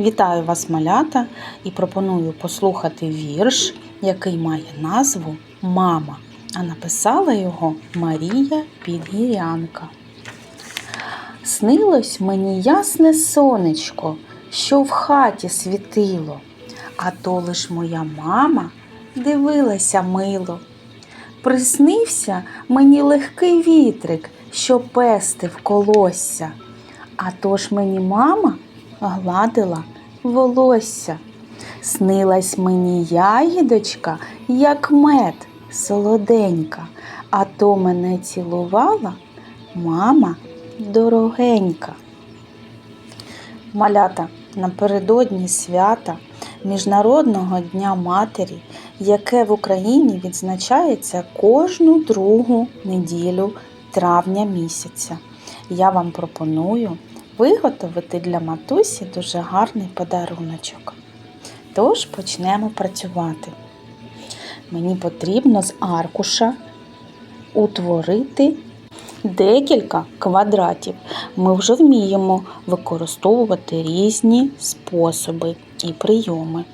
Вітаю вас, малята, і пропоную послухати вірш, який має назву Мама. А написала його Марія Підгірянка. Снилось мені ясне сонечко, що в хаті світило, а то лиш моя мама дивилася мило. Приснився мені легкий вітрик, що пестив колосся, а то ж мені мама гладила волосся. Снилась мені ягідочка, як мед солоденька, а то мене цілувала мама дорогенька. Малята напередодні свята Міжнародного дня матері, яке в Україні відзначається кожну другу неділю травня місяця. Я вам пропоную виготовити для матусі дуже гарний подаруночок. Тож почнемо працювати. Мені потрібно з аркуша утворити декілька квадратів. Ми вже вміємо використовувати різні способи і прийоми.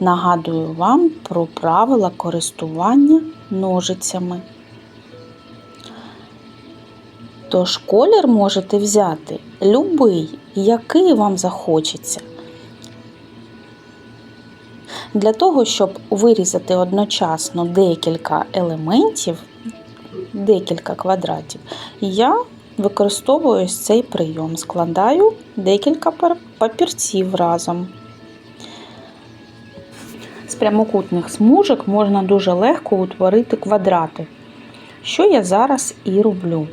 Нагадую вам про правила користування ножицями. Тож колір можете взяти любий, який вам захочеться. Для того, щоб вирізати одночасно декілька елементів, декілька квадратів, я використовую цей прийом. Складаю декілька папірців разом. З прямокутних смужок можна дуже легко утворити квадрати, що я зараз і роблю.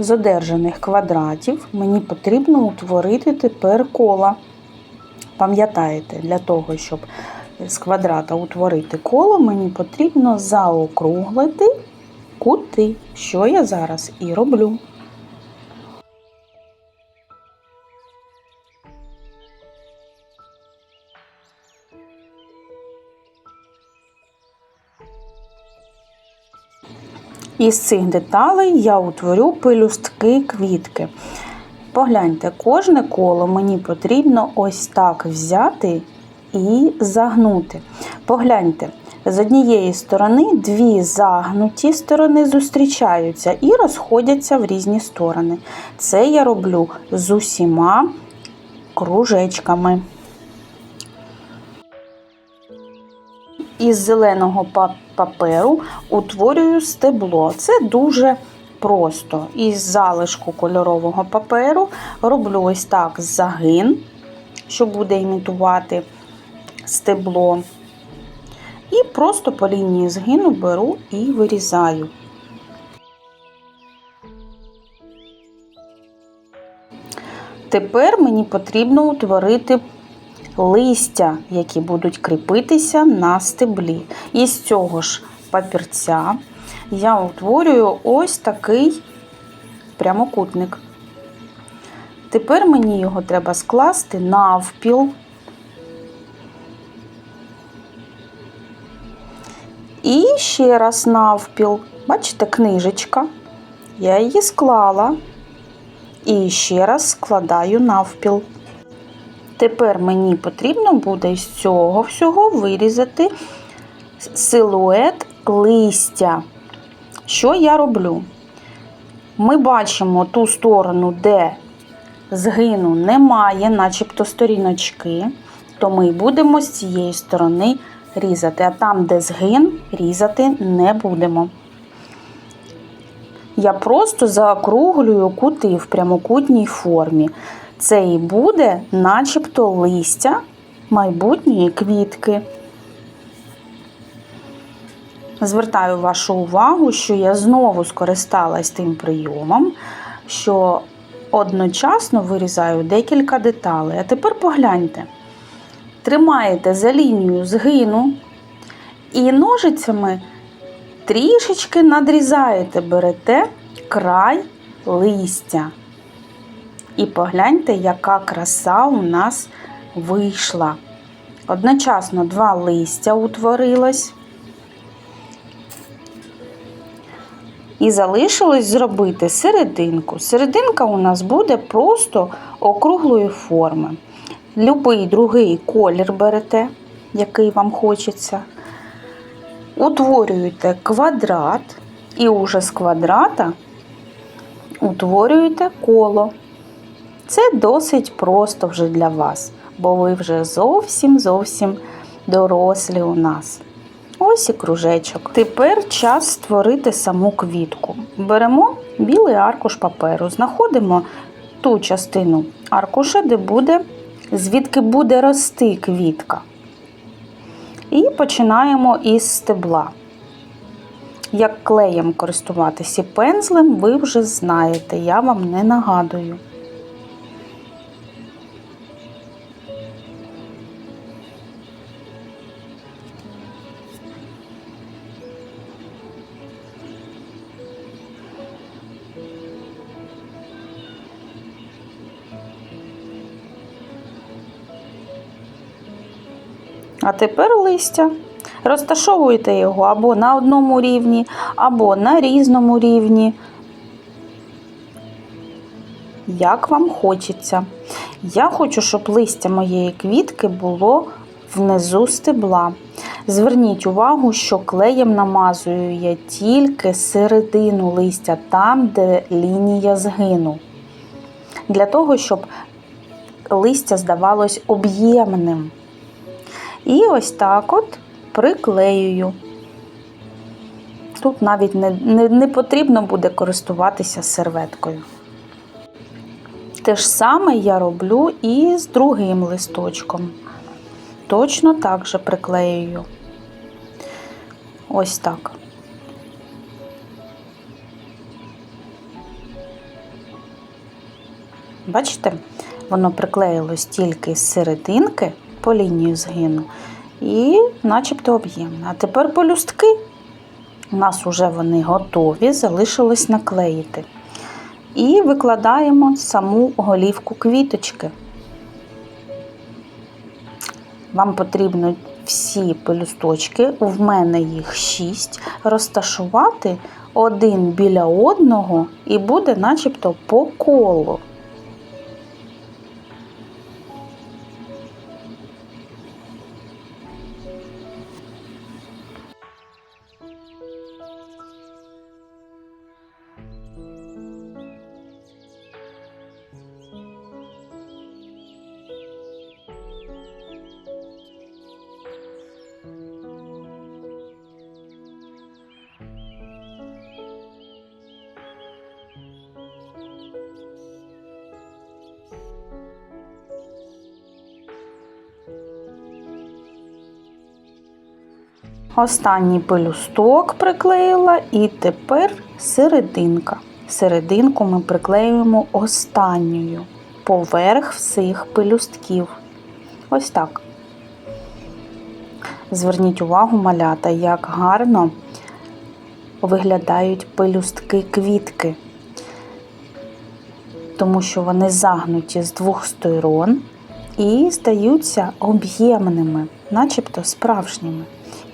З одержаних квадратів мені потрібно утворити тепер кола. Пам'ятаєте, для того, щоб з квадрата утворити коло, мені потрібно заокруглити кути, що я зараз і роблю. Із цих деталей я утворю пелюстки квітки. Погляньте, кожне коло мені потрібно ось так взяти і загнути. Погляньте, з однієї сторони дві загнуті сторони зустрічаються і розходяться в різні сторони. Це я роблю з усіма кружечками. Із зеленого паперу утворюю стебло. Це дуже просто. Із залишку кольорового паперу роблю ось так загин, що буде імітувати стебло. І просто по лінії згину беру і вирізаю. Тепер мені потрібно утворити листя, які будуть кріпитися на стеблі. І з цього ж папірця я утворюю ось такий прямокутник. Тепер мені його треба скласти навпіл. І ще раз навпіл. Бачите, книжечка. Я її склала і ще раз складаю навпіл. Тепер мені потрібно буде з цього всього вирізати силует листя. Що я роблю? Ми бачимо ту сторону, де згину немає, начебто сторіночки, то ми будемо з цієї сторони різати, а там, де згин, різати не будемо. Я просто заокруглюю кути в прямокутній формі. Це і буде начебто листя майбутньої квітки. Звертаю вашу увагу, що я знову скористалась тим прийомом, що одночасно вирізаю декілька деталей. А тепер погляньте. Тримаєте за лінію згину І ножицями трішечки надрізаєте, берете край листя. І погляньте, яка краса у нас вийшла. Одночасно два листя утворилось. І залишилось зробити серединку. Серединка у нас буде просто округлої форми. Любий другий колір берете, який вам хочеться. Утворюєте квадрат, і уже з квадрата утворюєте коло. Це досить просто вже для вас, бо ви вже зовсім зовсім дорослі у нас. Ось і кружечок. Тепер час створити саму квітку. Беремо білий аркуш паперу, знаходимо ту частину аркуша, де буде, звідки буде рости квітка. І починаємо із стебла. Як клеєм користуватися пензлем, ви вже знаєте, я вам не нагадую. А тепер листя. Розташовуйте його або на одному рівні, або на різному рівні. Як вам хочеться. Я хочу, щоб листя моєї квітки було внизу стебла. Зверніть увагу, що клеєм намазую я тільки середину листя, там, де лінія згину. Для того, щоб листя здавалось об'ємним. І ось так от приклеюю. Тут навіть не, не, не потрібно буде користуватися серветкою. Те ж саме я роблю і з другим листочком. Точно так же приклеюю. Ось так. Бачите, воно приклеїлось тільки з серединки по лінію згину і начебто об'ємне. А тепер полюстки. У нас вже вони готові, залишилось наклеїти. І викладаємо саму голівку квіточки. Вам потрібно всі пелюсточки, в мене їх 6, розташувати один біля одного і буде начебто по колу. Останній пелюсток приклеїла, і тепер серединка. Серединку ми приклеюємо останньою поверх всіх пелюстків. Ось так. Зверніть увагу, малята, як гарно виглядають пелюстки квітки, тому що вони загнуті з двох сторон і здаються об'ємними, начебто справжніми.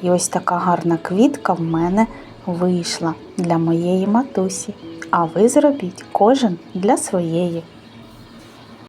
І ось така гарна квітка в мене вийшла для моєї матусі. А ви зробіть кожен для своєї.